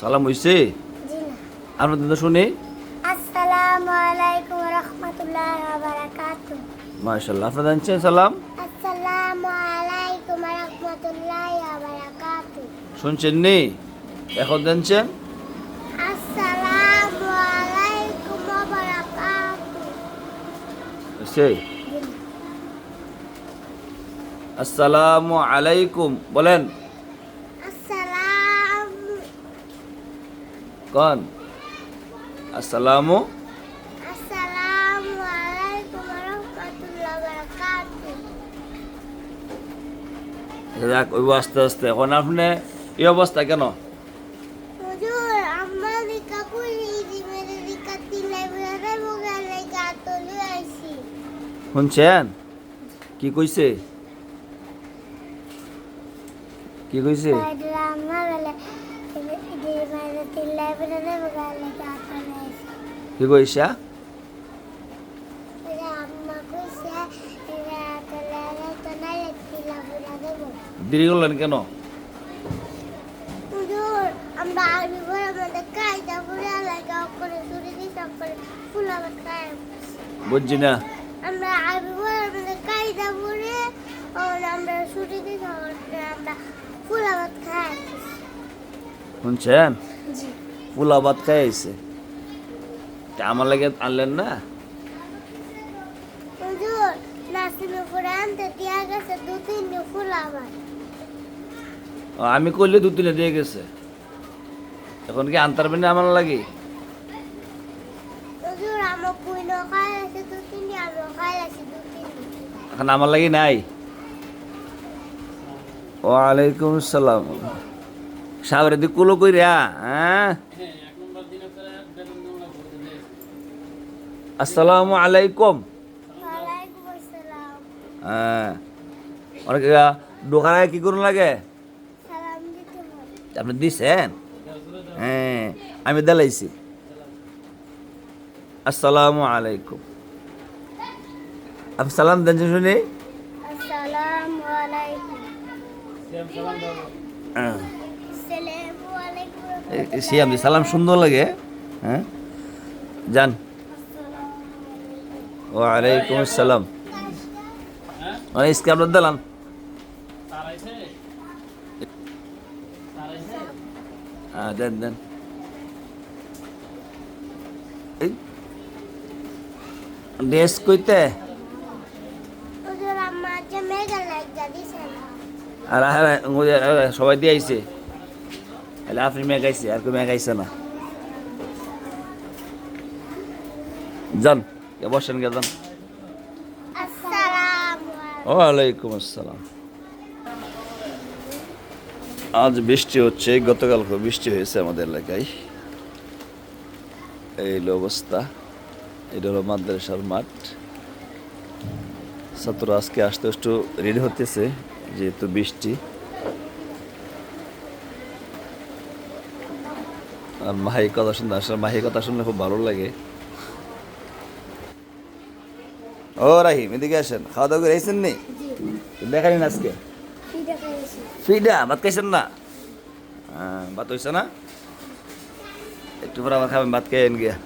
সালাম হইছে? আপনাদের তো শুনি। আসসালামু আলাইকুম রহমতুল্লাহ আপনারা জানছেন সালাম? আসসালামু আলাইকুম রহমতুল্লাহ বারাকাতু শুনছেন নি? এখন জানছেন? আসসালামু আলাইকুম বারাকাতু হইছে। আসসালামু আলাইকুম বলেন। কন। আসসালামু। যাক ওই আস্তে আস্তে। এখন আপনি এই অবস্থা কেন? হুজুর আম্মা লিকা কুলি দি মেরে লিকা তিলাই বেরে বগালে গাতলে আইছি শুনছেন কি কইছে কি কইছে বাইরে আম্মা বলে দি মেরে তিলাই বেরে বগালে কি কইছা? আম্মা কইছে? দেরি করলেন কেন? বুঝছি না। আমরা আমরা শুনছেন? পোলা ভাত খাই আইছে আমার লাগে আনলেন না? আমি করলে দু তিনে দিয়ে গেছে। এখন কি আনতার না আমার লাগে? এখন আমার লাগে নাই। ওয়ালাইকুম আসসালাম। সাগরে দি কুলো কই রে হ্যাঁ? আসসালামু আলাইকুম। হ্যাঁ। অনেক দোকানে কি করুন লাগে? আপনি দিছেন? হ্যাঁ আমি দেলাইছি। আসসালামু আলাইকুম। আপনি সালাম দেন শুনি। আসসালামু আলাইকুম। হ্যাঁ। আসসালামু আলাইকুম এ- সে আমি সালাম সুন্দর লাগে হ্যাঁ? যান। ওয়ালাইকুম আসসালাম। অনেক স্ক্যাপ দিলাম। হ্যাঁ দেন দেন। ড্রেস কইতে? আর আর সবাই দিয়ে আইছে। তাহলে আপনি মেঘাইছে আর কেউ মেঘাইছে না। যান বসেন গে যান। ওয়ালাইকুম আসসালাম। আজ বৃষ্টি হচ্ছে গতকাল খুব বৃষ্টি হয়েছে আমাদের এলাকায়। এই হলো অবস্থা এটা হলো মাদ্রাসার মাঠ। ছাত্র আজকে আসতে একটু রেডি হতেছে যেহেতু বৃষ্টি। আর মাহি কথা শুনতে আসলে মাহি কথা শুনলে খুব ভালো লাগে। ও রাহিম এদিকে আসেন। খাওয়া দাওয়া করে আইসেন নি? দেখানি না আজকে। ফিডা ভাত খাইছেন না? হ্যাঁ ভাত হয়েছে না? একটু পরে আবার খাবেন ভাত খেয়ে গিয়া।